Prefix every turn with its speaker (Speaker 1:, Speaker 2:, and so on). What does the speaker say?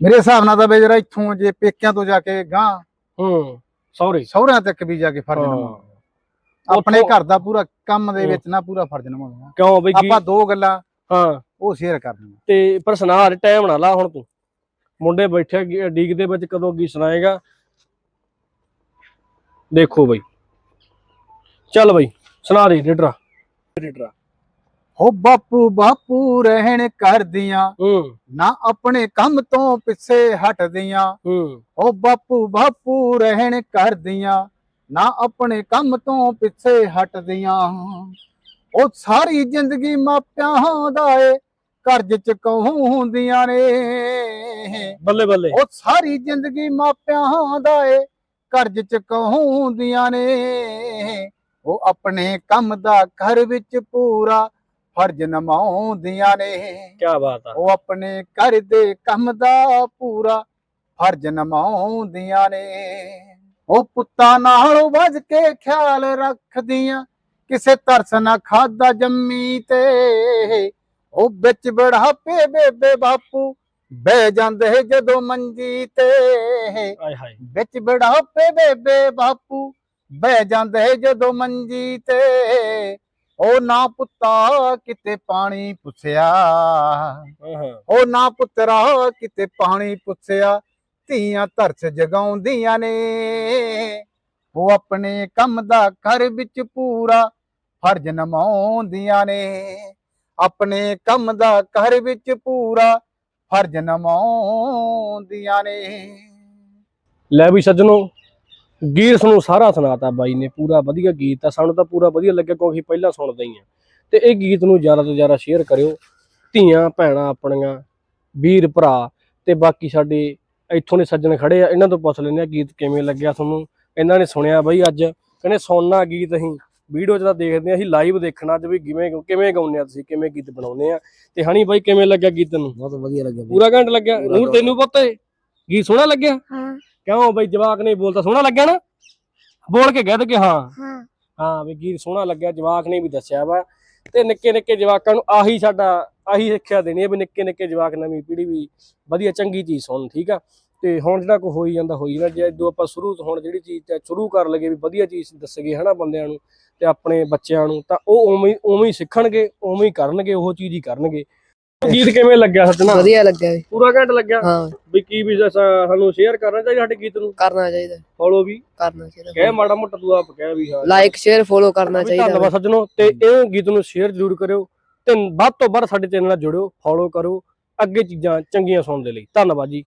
Speaker 1: ਮੇਰੇ ਹਿਸਾਬ ਨਾਲ ਤਾਂ ਬਈ ਜਰਾ ਇੱਥੋਂ ਜੇ ਪੇਕਿਆਂ ਤੋਂ ਜਾ ਕੇ ਗਾਂ
Speaker 2: ਹੂੰ ਸੌਰੀ
Speaker 1: ਸਹੁਰਿਆਂ ਤੱਕ ਵੀ ਜਾ ਕੇ ਫਰਜ਼ ਨਿਭਾਉਣਾ ਆਪਣੇ ਘਰ ਦਾ ਪੂਰਾ ਕੰਮ ਦੇ। ਵਿੱਚ ਨਾ ਪੂਰਾ ਫਰਜ਼ ਨਿਭਾਉਣਾ
Speaker 2: ਕਿਉਂ ਬਈ
Speaker 1: ਆਪਾਂ ਦੋ ਗੱਲਾਂ
Speaker 2: ਹਾਂ।
Speaker 1: ਉਹ ਸ਼ੇਅਰ ਕਰਨੀਆਂ
Speaker 2: ਤੇ ਪਰ ਸੁਣਾ ਟਾਈਮ ਨਾ ਲਾ ਹੁਣ ਤੂੰ। ਮੁੰਡੇ ਬੈਠੇ ਡੀਕ ਦੇ ਵਿੱਚ ਕਦੋਂ ਕੀ ਸੁਣਾਏਗਾ। ਦੇਖੋ ਬਈ। ਚੱਲ ਬਈ ਸੁਣਾ ਦੇ ਲੀਡਰਾ ਲੀਡਰਾ
Speaker 1: ਹੋ ਬਾਪੂ ਬਾਪੂ ਰਹਿਣ ਕਰਦੀਆਂ ਨਾ ਆਪਣੇ ਕੰਮ ਤੋਂ ਪਿੱਛੇ ਹਟਦੀਆਂ
Speaker 2: ਹੂੰ।
Speaker 1: ਬਾਪੂ ਬਾਪੂ ਰਹਿਣ ਕਰਦੀਆਂ ਨਾ ਆਪਣੇ ਕੰਮ ਤੋਂ ਪਿੱਛੇ ਹਟਦੀਆਂ ਉਹ ਸਾਰੀ ਜ਼ਿੰਦਗੀ ਮਾਪਿਆਂ ਦਾ ਏ ਕਰਜ਼ ਚੁਕਾਉਂਦੀਆਂ ਨੇ।
Speaker 2: ਬੱਲੇ ਬੱਲੇ।
Speaker 1: ਉਹ ਸਾਰੀ ਜ਼ਿੰਦਗੀ ਮਾਪਿਆਂ ਦਾ ਏ ਕਰਜ਼ ਚੁਕਾਉਂਦੀਆਂ ਨੇ। ਉਹ ਆਪਣੇ ਕੰਮ ਦਾ ਘਰ ਵਿੱਚ ਪੂਰਾ ਫਰਜ਼ ਨਿਭਾਉਂਦੀਆਂ ਨੇ।
Speaker 2: ਕੀ ਬਾਤ ਆ।
Speaker 1: ਉਹ ਆਪਣੇ ਘਰ ਦੇ ਕੰਮ ਦਾ ਪੂਰਾ ਫਰਜ਼ ਨਿਭਾਉਂਦੀਆਂ ਨੇ। ਉਹ ਪੁੱਤਾਂ ਨਾਲੋਂ ਵੱਜ ਕੇ ਖਿਆਲ ਰੱਖਦੀਆਂ ਕਿਸੇ ਤਰਸ ਨਾ ਖਾਦਾ ਜੰਮੀ ਤੇ। ਉਹ ਵਿੱਚ ਬੜਾਪੇ ਬੇਬੇ ਬਾਪੂ ਬਹਿ ਜਾਂਦੇ ਜਦੋਂ ਮੰਜੀ ਤੇ। ਵਿੱਚ ਬੜਾਪੇ ਬੇਬੇ ਬਾਪੂ ਬਹਿ ਜਾਂਦੇ ਜਦੋਂ ਮੰਜੀ ਤੇ। ਉਹ ਨਾ ਪੁੱਤਾ ਕਿਤੇ ਪਾਣੀ ਪੁੱਛਿਆ। ਉਹ ਨਾ ਪੁੱਤਰਾ ਕਿਤੇ ਪਾਣੀ ਪੁੱਛਿਆ। ਧੀਆਂ ਤਰਸ ਜਗਾਉਂਦੀਆਂ ਨੇ। ਉਹ ਆਪਣੇ ਕੰਮ ਦਾ ਘਰ ਵਿੱਚ ਪੂਰਾ ਫਰਜ਼ ਨਿਭਾਉਂਦੀਆਂ ਨੇ। ਆਪਣੇ ਕੰਮ ਦਾ ਘਰ ਵਿੱਚ ਪੂਰਾ ਫਰਜ਼ ਨਿਭਾਉਂਦੀਆਂ ਨੇ।
Speaker 2: ਲੈ ਵੀ ਸੱਜਣੋ ਗੀਤ ਨੂੰ ਸਾਰਾ ਸੁਣਾਤਾ ਬਾਈ ਨੇ ਪੂਰਾ ਵਧੀਆ ਗੀਤ ਆ ਸਾਨੂੰ ਤਾਂ ਪੂਰਾ ਵਧੀਆ ਲੱਗਿਆ ਕਿਉਂਕਿ ਪਹਿਲਾਂ ਸੁਣਦੇ ਹੀ ਆ। ਤੇ ਇਹ ਗੀਤ ਨੂੰ ਜ਼ਿਆਦਾ ਤੋਂ ਜ਼ਿਆਦਾ ਸ਼ੇਅਰ ਕਰਿਓ ਧੀਆਂ ਭੈਣਾਂ ਆਪਣੀਆਂ ਵੀਰ ਭਰਾ ਤੇ ਬਾਕੀ ਸਾਡੇ ਇੱਥੋਂ ਦੇ ਸੱਜਣ ਖੜੇ ਆ ਇਹਨਾਂ ਤੋਂ ਪੁੱਛ ਲੈਂਦੇ ਆ ਗੀਤ ਕਿਵੇਂ ਲੱਗਿਆ ਤੁਹਾਨੂੰ। ਇਹਨਾਂ ਨੇ ਸੁਣਿਆ ਬਾਈ ਅੱਜ ਕਹਿੰਦੇ ਸੁਣਨਾ ਗੀਤ ਅਸੀਂ ਵੀਡੀਓ 'ਚ ਤਾਂ ਦੇਖਦੇ ਆ ਅਸੀਂ ਲਾਈਵ ਦੇਖਣਾ ਅੱਜ ਵੀ ਕਿਵੇਂ ਕਿਵੇਂ ਗਾਉਂਦੇ ਆ ਤੁਸੀਂ ਕਿਵੇਂ ਗੀਤ ਬਣਾਉਂਦੇ ਆ। ਤੇ ਹਣੀ ਬਾਈ ਕਿਵੇਂ ਲੱਗਿਆ ਗੀਤ ਨੂੰ
Speaker 3: ਬਹੁਤ ਵਧੀਆ ਲੱਗਿਆ।
Speaker 2: ਪੂਰਾ ਘੰਟ ਲੱਗਿਆ। ਨੂਰ ਤੈਨੂੰ ਪਤਾ ਏ ਗੀਤ ਸੋਹਣਾ ਲੱਗਿਆ?
Speaker 4: ਹਾਂ।
Speaker 2: ਕਿਉਂ ਬਈ ਜਵਾਕ ਨਹੀਂ ਬੋਲਦਾ ਸੋਹਣਾ ਲੱਗਿਆ ਨਾ? ਬੋਲ ਕੇ ਕਹਿ ਦੇ ਕਿ ਹਾਂ।
Speaker 4: ਹਾਂ।
Speaker 2: ਹਾਂ ਵੀ ਗੀਤ ਸੋਹਣਾ ਲੱਗਿਆ ਜਵਾਕ ਨੇ ਵੀ ਦੱਸਿਆ ਵਾ। ਤੇ ਨਿੱਕੇ ਨਿੱਕੇ ਜਵਾਕਾਂ ਨੂੰ ਆਹੀ ਸਾਡਾ ਆਹੀ ਸਿੱਖਿਆ ਦੇਣੀ ਹੈ ਵੀ ਨਿੱਕੇ ਨਿੱਕੇ ਜਵਾਕ ਨਵੀਂ ਪੀੜ੍ਹੀ ਵੀ ਵਧੀਆ ਚੰਗੀ ਚੀਜ਼ ਸੁਣਨ ਠੀਕ ਆ? ਤੇ ਹੁਣ ਜਿਹੜਾ ਕੋ ਹੋਈ ਜਾਂਦਾ ਹੋਈ ਨਾ ਜੇ ਜਦੋਂ ਆਪਾਂ ਸ਼ੁਰੂ ਤੋਂ ਹੁਣ ਜਿਹੜੀ ਚੀਜ਼ ਤੇ ਸ਼ੁਰੂ ਕਰ ਲਗੇ ਵੀ ਵਧੀਆ ਚੀਜ਼ ਦੱਸਗੇ ਹਨਾ ਬੰਦਿਆਂ ਨੂੰ ਤੇ ਆਪਣੇ ਬੱਚਿਆਂ ਨੂੰ ਤਾਂ ਉਹ ਉਵੇਂ ਉਵੇਂ ਹੀ ਸਿੱਖਣਗੇ ਉਵੇਂ ਹੀ ਕਰਨਗੇ ਉਹ ਚੀਜ਼ ਹੀ ਕਰਨਗੇ। ਗੀਤ ਕਿਵੇਂ ਲੱਗਿਆ ਸੱਜਣਾ?
Speaker 4: ਵਧੀਆ ਲੱਗਿਆ ਬਈ।
Speaker 2: ਪੂਰਾ ਘੰਟ ਲੱਗਿਆ?
Speaker 4: ਹਾਂ।
Speaker 2: ਵੀ ਕੀ ਵੀ ਸਾਨੂੰ ਸ਼ੇਅਰ ਕਰਨਾ ਚਾਹੀਦਾ ਸਾਡੇ ਗੀਤ ਨੂੰ?
Speaker 4: ਕਰਨਾ ਚਾਹੀਦਾ।
Speaker 2: ਫੋਲੋ ਵੀ?
Speaker 4: ਕਰਨਾ ਚਾਹੀਦਾ।
Speaker 2: ਕਹਿ ਮਾੜਾ ਮੋਟਾ ਤੂੰ ਆਪ ਕਹਿ ਵੀ ਹਾਂ।
Speaker 4: ਲਾਈਕ ਸ਼ੇਅਰ ਫੋਲੋ ਕਰਨਾ
Speaker 2: ਵੀ
Speaker 4: ਚਾਹੀਦਾ।
Speaker 2: ਧੰਨਵਾਦ ਸੱਜਣੋ ਤੇ ਇਹ ਗੀਤ ਨੂੰ ਸ਼ੇਅਰ ਜ਼ਰੂਰ ਕਰਿਓ ਤੇ ਵੱਧ ਤੋਂ ਵੱਧ ਸਾਡੇ ਚੈਨਲ ਨਾਲ ਜੁੜਿਓ ਫੋਲੋ ਕਰੋ। ਅੱਗੇ ਚੀਜ਼ਾਂ ਚੰਗੀਆਂ ਸੁਣਨ ਦੇ ਲਈ। ਧੰਨਵਾਦ ਜੀ।